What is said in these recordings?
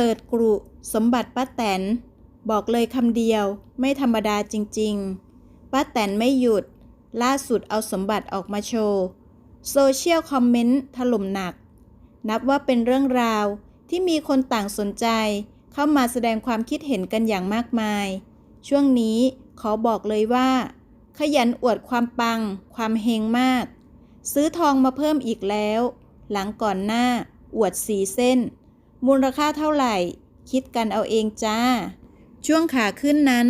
เปิดกรุสมบัติป้าแตน บอกเลยคำเดียว ไม่ธรรมดาจริง ๆป้าแตนไม่หยุด ล่าสุดเอาสมบัติออกมาโชว์โซเชียลคอมเมนต์ถล่มหนัก นับว่าเป็นเรื่องราวที่มีคนต่างสนใจ เข้ามาแสดงความคิดเห็นกันอย่างมากมาย ช่วงนี้ขอบอกเลยว่า ขยันอวดความปัง ความเฮงมาก ซื้อทองมาเพิ่มอีกแล้ว หลังก่อนหน้า อวดสีเส้น มูลค่าเท่าไหร่ คิดกันเอาเองจ้า ช่วงขาขึ้นนั้น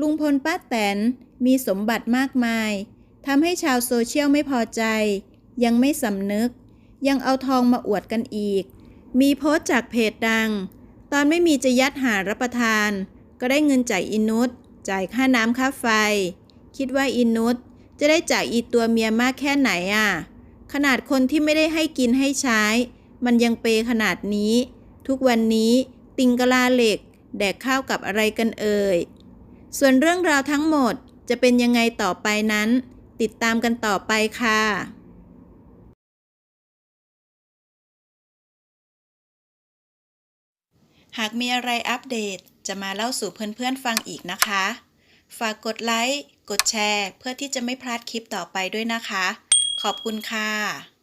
ลุงพลป้าแตนมีสมบัติมากมายทำให้ชาวโซเชียลไม่พอใจ ยังไม่สำนึก ยังเอาทองมาอวดกันอีก มีโพสต์จากเพจดัง ตอนไม่มีจะยัดหารับประทาน ก็ได้เงินจ่ายอินุตจ่ายค่าน้ำค่าไฟ คิดว่าอินุตจะได้จ่ายอีตัวเมียมากแค่ไหนอะ ขนาดคนที่ไม่ได้ให้กินให้ใช้ มันยังเปขนาดนี้ ทุกวันนี้ติงกะลาเหล็ก แดกข้าวกับอะไรกันเอ่ย ส่วนเรื่องราวทั้งหมดจะเป็นยังไงต่อไปนั้น ติดตามกันต่อไปค่ะหากมีอะไรอัปเดตจะมาเล่าสู่เพื่อนๆฟังอีกนะคะ ฝากกดไลค์ กดแชร์ เพื่อที่จะไม่พลาดคลิปต่อไปด้วยนะคะ ขอบคุณค่ะ